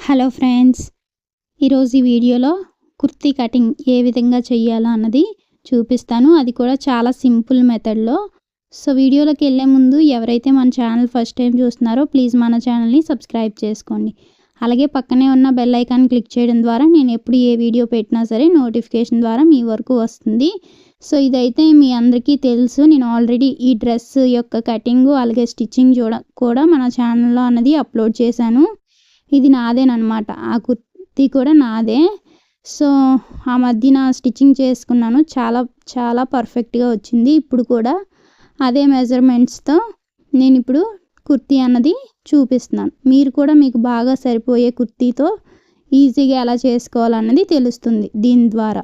Hello friends ఈరోజు ఈ వీడియోలో కుర్తీ కటింగ్ ఏ విధంగా చేయాలో అన్నది చూపిస్తాను. అది కూడా చాలా సింపుల్ మెథడ్లో. సో వీడియోలోకి వెళ్ళే ముందు ఎవరైతే మన ఛానల్ ఫస్ట్ టైం చూస్తున్నారో ప్లీజ్ మన ఛానల్ని సబ్స్క్రైబ్ చేసుకోండి. అలాగే పక్కనే ఉన్న బెల్ ఐకాన్ క్లిక్ చేయడం ద్వారా నేను ఎప్పుడు ఏ వీడియో పెట్టినా సరే నోటిఫికేషన్ ద్వారా మీ వరకు వస్తుంది. సో ఇదైతే మీ అందరికీ తెలుసు. నేను ఆల్రెడీ ఈ డ్రెస్ యొక్క కటింగు అలాగే స్టిచ్చింగ్ చూడ కూడా మన ఛానల్లో అన్నది అప్లోడ్ చేశాను. ఇది నాదేనమాట ఆ కుర్తీ కూడా నాదే. సో ఆ మధ్యన స్టిచ్చింగ్ చేసుకున్నాను. చాలా చాలా పర్ఫెక్ట్గా వచ్చింది. ఇప్పుడు కూడా అదే మెజర్మెంట్స్తో నేను ఇప్పుడు కుర్తీ అన్నది చూపిస్తున్నాను. మీరు కూడా మీకు బాగా సరిపోయే కుర్తీతో ఈజీగా ఎలా చేసుకోవాలన్నది తెలుస్తుంది దీని ద్వారా.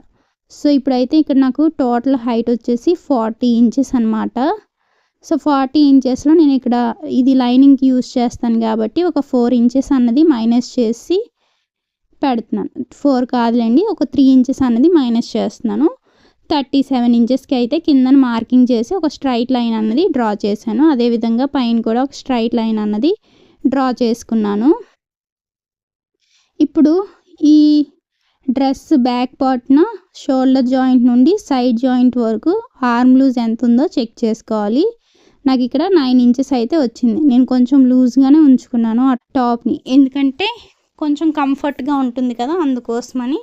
సో ఇప్పుడైతే ఇక్కడ నాకు టోటల్ హైట్ వచ్చేసి ఫార్టీ ఇంచెస్ అనమాట సో ఫార్టీ ఇంచెస్లో నేను ఇక్కడ ఇది లైనింగ్కి యూస్ చేస్తాను కాబట్టి ఒక ఫోర్ ఇంచెస్ అన్నది మైనస్ చేసి పెడుతున్నాను. ఫోర్ కాదులేండి ఒక త్రీ ఇంచెస్ అన్నది మైనస్ చేస్తున్నాను. థర్టీ సెవెన్ ఇంచెస్కి అయితే కింద మార్కింగ్ చేసి ఒక స్ట్రైట్ లైన్ అన్నది డ్రా చేశాను. అదేవిధంగా పైన కూడా ఒక స్ట్రైట్ లైన్ అన్నది డ్రా చేసుకున్నాను. ఇప్పుడు ఈ డ్రెస్ బ్యాక్ పార్ట్న షోల్డర్ జాయింట్ నుండి సైడ్ జాయింట్ వరకు ఆర్మ్ లూజ్ ఎంత ఉందో చెక్ చేసుకోవాలి. నాకు ఇక్కడ నైన్ ఇంచెస్ అయితే వచ్చింది. నేను కొంచెం లూజ్గానే ఉంచుకున్నాను ఆ టాప్ని ఎందుకంటే కొంచెం కంఫర్ట్గా ఉంటుంది కదా అందుకోసమని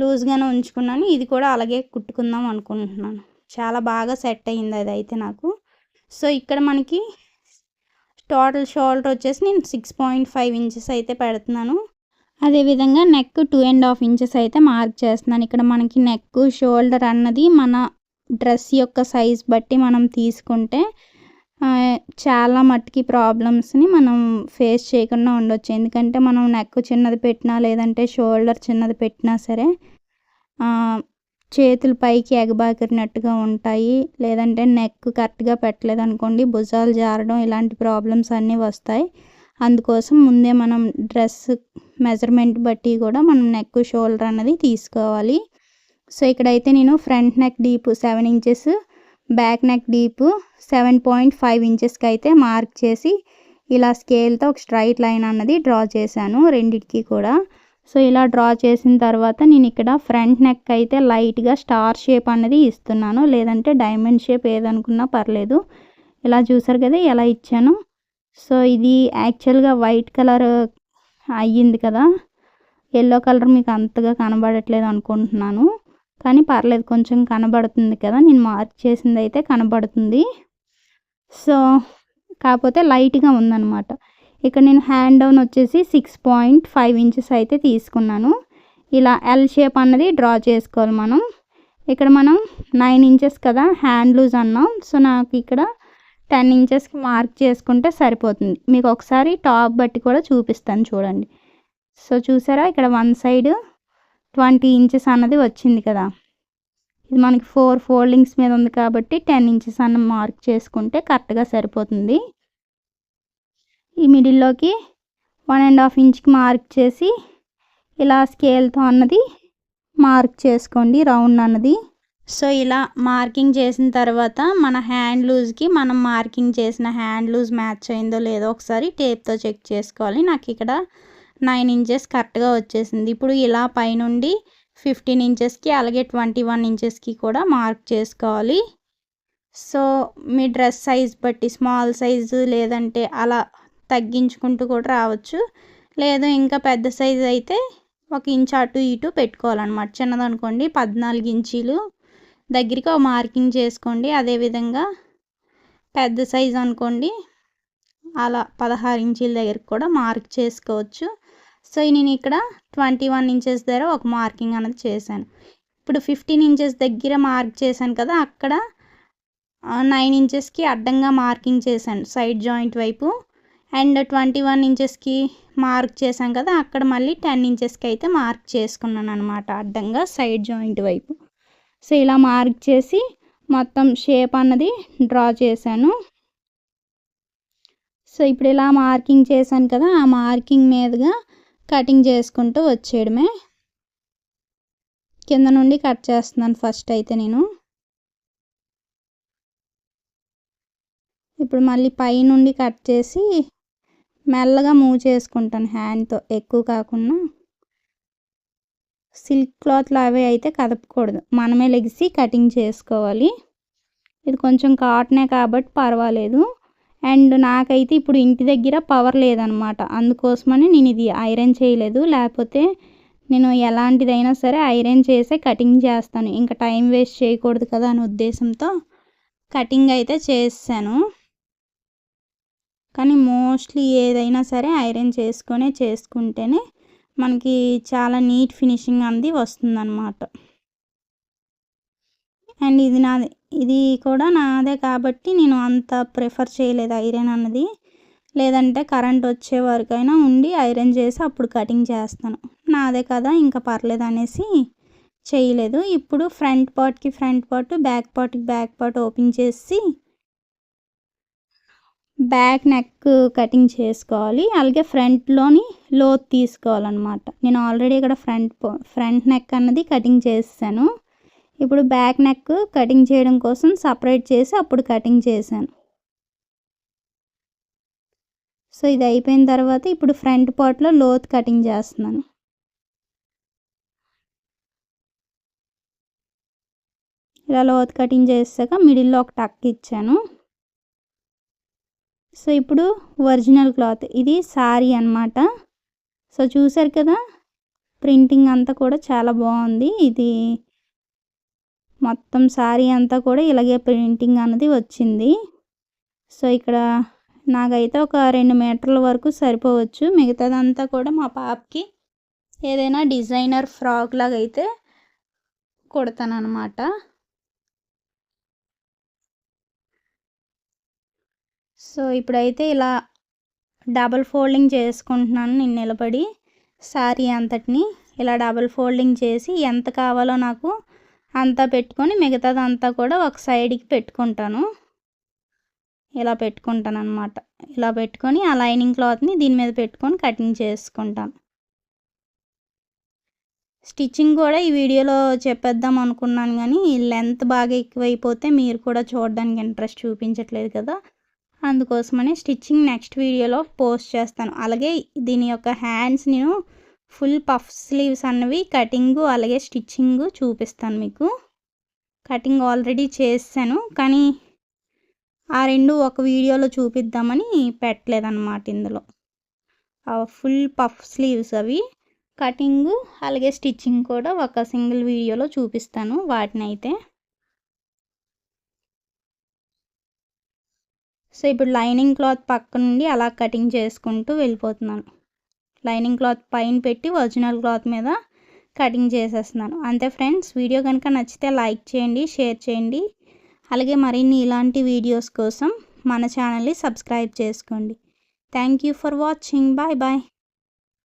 లూజ్గానే ఉంచుకున్నాను. ఇది కూడా అలాగే కుట్టుకుందాం అనుకుంటున్నాను. చాలా బాగా సెట్ అయింది అది అయితే నాకు. సో ఇక్కడ మనకి టోటల్ షోల్డర్ వచ్చేసి నేను సిక్స్ పాయింట్ ఫైవ్ ఇంచెస్ అయితే పెడుతున్నాను. అదేవిధంగా neck two and half inches అయితే మార్క్ చేస్తున్నాను. ఇక్కడ మనకి నెక్ షోల్డర్ అన్నది మన డ్రెస్ యొక్క సైజ్ బట్టి మనం తీసుకుంటే చాలా మట్టుకి ప్రాబ్లమ్స్ని మనం ఫేస్ చేయకుండా ఉండొచ్చు. ఎందుకంటే మనం నెక్ చిన్నది పెట్టినా లేదంటే షోల్డర్ చిన్నది పెట్టినా సరే చేతులు పైకి ఎగబాకినట్టుగా ఉంటాయి. లేదంటే నెక్ కరెక్ట్గా పెట్టలేదు అనుకోండి భుజాలు జారడం ఇలాంటి ప్రాబ్లమ్స్ అన్నీ వస్తాయి. అందుకోసం ముందే మనం డ్రెస్ మెజర్మెంట్ బట్టి కూడా మనం నెక్ షోల్డర్ అన్నది తీసుకోవాలి. సో ఇక్కడైతే నేను front neck deep seven inches back neck deep seven point five ఇంచెస్కి అయితే మార్క్ చేసి ఇలా స్కేల్తో ఒక స్ట్రైట్ లైన్ అన్నది డ్రా చేశాను రెండిటికి కూడా. సో ఇలా డ్రా చేసిన తర్వాత నేను ఇక్కడ ఫ్రంట్ నెక్ అయితే లైట్గా స్టార్ షేప్ అన్నది ఇస్తున్నాను. లేదంటే డైమండ్ షేప్ ఏదనుకున్నా పర్లేదు. ఇలా చూసారు కదా ఎలా ఇచ్చాను? సో ఇది యాక్చువల్గా వైట్ కలర్ అయ్యింది కదా. ఎల్లో కలర్ మీకు అంతగా కనబడట్లేదు అనుకుంటున్నాను. కానీ పర్లేదు కొంచెం కనబడుతుంది కదా నేను మార్క్ చేసింది అయితే కనబడుతుంది. సో కాకపోతే లైట్గా ఉందన్నమాట. ఇక్కడ నేను హ్యాండ్ డౌన్ వచ్చేసి సిక్స్ పాయింట్ ఫైవ్ ఇంచెస్ అయితే తీసుకున్నాను. ఇలా ఎల్ షేప్ అన్నది డ్రా చేసుకోవాలి మనం. ఇక్కడ మనం నైన్ ఇంచెస్ కదా హ్యాండ్ లూజ్ అన్నాం. సో నాకు ఇక్కడ టెన్ ఇంచెస్కి మార్క్ చేసుకుంటే సరిపోతుంది. మీకు ఒకసారి టాప్ బట్టి కూడా చూపిస్తాను చూడండి. సో చూసారా? ఇక్కడ వన్ సైడ్ ట్వంటీ ఇంచెస్ అన్నది వచ్చింది కదా. ఇది మనకి ఫోర్ ఫోల్డింగ్స్ మీద ఉంది కాబట్టి టెన్ ఇంచెస్ అన్న మార్క్ చేసుకుంటే కరెక్ట్గా సరిపోతుంది. ఈ మిడిల్లోకి వన్ అండ్ హాఫ్ ఇంచ్కి మార్క్ చేసి ఇలా స్కేల్తో అన్నది మార్క్ చేసుకోండి రౌండ్ అన్నది. సో ఇలా మార్కింగ్ చేసిన తర్వాత మన హ్యాండ్ లూజ్కి మనం మార్కింగ్ చేసిన హ్యాండ్ లూజ్ మ్యాచ్ అయిందో లేదో ఒకసారి టేప్తో చెక్ చేసుకోవాలి. నాకు ఇక్కడ నైన్ ఇంచెస్ కరెక్ట్గా వచ్చేసింది. ఇప్పుడు ఇలా పైనుండి ఫిఫ్టీన్ ఇంచెస్కి అలాగే ట్వంటీ వన్ ఇంచెస్కి కూడా మార్క్ చేసుకోవాలి. సో మీ డ్రెస్ సైజ్ బట్టి స్మాల్ సైజు లేదంటే అలా తగ్గించుకుంటూ కూడా రావచ్చు. లేదు ఇంకా పెద్ద సైజు అయితే ఒక ఇంచ్ అటు ఇటు పెట్టుకోవాలన్నమాట. చిన్నదనుకోండి పద్నాలుగు ఇంచీలు దగ్గరికి ఒక మార్కింగ్ చేసుకోండి. అదేవిధంగా పెద్ద సైజు అనుకోండి అలా పదహారు ఇంచీల దగ్గరికి కూడా మార్క్ చేసుకోవచ్చు. సో నేను ఇక్కడ ట్వంటీ వన్ ఇంచెస్ దగ్గర ఒక మార్కింగ్ అనేది చేశాను. ఇప్పుడు ఫిఫ్టీన్ ఇంచెస్ దగ్గర మార్క్ చేశాను కదా అక్కడ నైన్ ఇంచెస్కి అడ్డంగా మార్కింగ్ చేశాను సైడ్ జాయింట్ వైపు. అండ్ ట్వంటీ వన్ ఇంచెస్కి మార్క్ చేశాను కదా అక్కడ మళ్ళీ టెన్ ఇంచెస్కి అయితే మార్క్ చేసుకున్నాను అనమాట అడ్డంగా సైడ్ జాయింట్ వైపు. సో ఇలా మార్క్ చేసి మొత్తం షేప్ అన్నది డ్రా చేశాను. సో ఇప్పుడు ఇలా మార్కింగ్ చేశాను కదా ఆ మార్కింగ్ మీదుగా కటింగ్ చేసుకుంటూ వచ్చేయడమే. కింద నుండి కట్ చేస్తున్నాను ఫస్ట్ అయితే నేను. ఇప్పుడు మళ్ళీ పై నుండి కట్ చేసి మెల్లగా మూవ్ చేసుకుంటాను హ్యాండ్తో ఎక్కువ కాకుండా. సిల్క్ క్లాత్లు అవి అయితే కదపకూడదు. మనమే లెగిసి కటింగ్ చేసుకోవాలి. ఇది కొంచెం కాటనే కాబట్టి పర్వాలేదు. అండ్ నాకైతే ఇప్పుడు ఇంటి దగ్గర పవర్ లేదనమాట. అందుకోసమని నేను ఇది ఐరన్ చేయలేదు. లేకపోతే నేను ఎలాంటిదైనా సరే ఐరన్ చేసే కటింగ్ చేస్తాను. ఇంకా టైం వేస్ట్ చేయకూడదు కదా అనే ఉద్దేశంతో కటింగ్ అయితే చేసాను కానీ మోస్ట్లీ ఏదైనా సరే ఐరన్ చేసుకొనే చేసుకుంటేనే మనకి చాలా నీట్ ఫినిషింగ్ అంది వస్తుందన్నమాట అండ్ ఇది నాది ఇది కూడా నాదే కాబట్టి నేను అంత ప్రిఫర్ చేయలేదు ఐరన్ అన్నది. లేదంటే కరెంట్ వచ్చే వరకైనా ఉండి ఐరన్ చేసి అప్పుడు కటింగ్ చేస్తాను. నాదే కదా ఇంకా పర్లేదు అనేసి చేయలేదు. ఇప్పుడు ఫ్రంట్ పార్ట్కి ఫ్రంట్ పార్ట్ బ్యాక్ పార్ట్కి బ్యాక్ పార్ట్ ఓపెన్ చేసి బ్యాక్ నెక్ కటింగ్ చేసుకోవాలి. అలాగే ఫ్రంట్లోని లోత్ తీసుకోవాలన్నమాట. నేను ఆల్రెడీ ఇక్కడ ఫ్రంట్ ఫ్రంట్ నెక్ అన్నది కటింగ్ చేసాను ఇప్పుడు బ్యాక్ నెక్ కటింగ్ చేయడం కోసం సపరేట్ చేసి అప్పుడు కటింగ్ చేశాను. సో ఇది అయిపోయిన తర్వాత ఇప్పుడు ఫ్రంట్ పార్ట్లో లోత్ కటింగ్ చేస్తున్నాను. ఇలా లోత్ కటింగ్ చేసాక మిడిల్లో ఒక టక్ ఇచ్చాను. సో ఇప్పుడు ఒరిజినల్ క్లాత్. ఇది సారీ అనమాట సో చూసారు కదా ప్రింటింగ్ అంతా కూడా చాలా బాగుంది. ఇది మొత్తం శారీ అంతా కూడా ఇలాగే ప్రింటింగ్ అన్నది వచ్చింది. సో ఇక్కడ నాకైతే ఒక రెండు మీటర్ల వరకు సరిపోవచ్చు. మిగతాదంతా కూడా మా పాపకి ఏదైనా డిజైనర్ ఫ్రాక్ లాగా అయితే కుడతాను సో ఇప్పుడైతే ఇలా డబల్ ఫోల్డింగ్ చేసుకుంటున్నాను నేను నిలబడి శారీ అంతటిని. ఇలా డబల్ ఫోల్డింగ్ చేసి ఎంత కావాలో నాకు అంతా పెట్టుకొని మిగతాదంతా కూడా ఒక సైడ్కి పెట్టుకుంటాను. ఇలా పెట్టుకుంటాను అనమాట ఇలా పెట్టుకొని ఆ లైనింగ్ క్లాత్ని దీని మీద పెట్టుకొని కటింగ్ చేసుకుంటాను. స్టిచ్చింగ్ కూడా ఈ వీడియోలో చెప్పేద్దాం అనుకున్నాను కానీ లెంత్ బాగా ఎక్కువైపోతే మీరు కూడా చూడడానికి ఇంట్రెస్ట్ చూపించట్లేదు కదా. అందుకోసమని స్టిచ్చింగ్ నెక్స్ట్ వీడియోలో పోస్ట్ చేస్తాను. అలాగే దీని యొక్క హ్యాండ్స్ నేను ఫుల్ పఫ్ స్లీవ్స్ అన్నవి కటింగు అలాగే స్టిచ్చింగ్ చూపిస్తాను మీకు. కటింగ్ ఆల్రెడీ చేశాను కానీ ఆ రెండు ఒక వీడియోలో చూపిద్దామని పెట్టలేదన్నమాట ఇందులో. ఫుల్ పఫ్ స్లీవ్స్ అవి కటింగ్ అలాగే స్టిచ్చింగ్ కూడా ఒక సింగిల్ వీడియోలో చూపిస్తాను వాటిని అయితే సో ఇప్పుడు లైనింగ్ క్లాత్ పక్క నుండి అలా కటింగ్ చేసుకుంటూ వెళ్ళిపోతున్నాను. లైనింగ్ క్లాత్ పైన పెట్టి ఒరిజినల్ క్లాత్ మీద కటింగ్ చేసేస్తున్నాను. అంతే ఫ్రెండ్స్ వీడియో కనుక నచ్చితే లైక్ చేయండి షేర్ చేయండి. అలాగే మరిన్ని ఇలాంటి వీడియోస్ కోసం మన ఛానల్ని సబ్స్క్రైబ్ చేసుకోండి. Thank you for watching. Bye bye.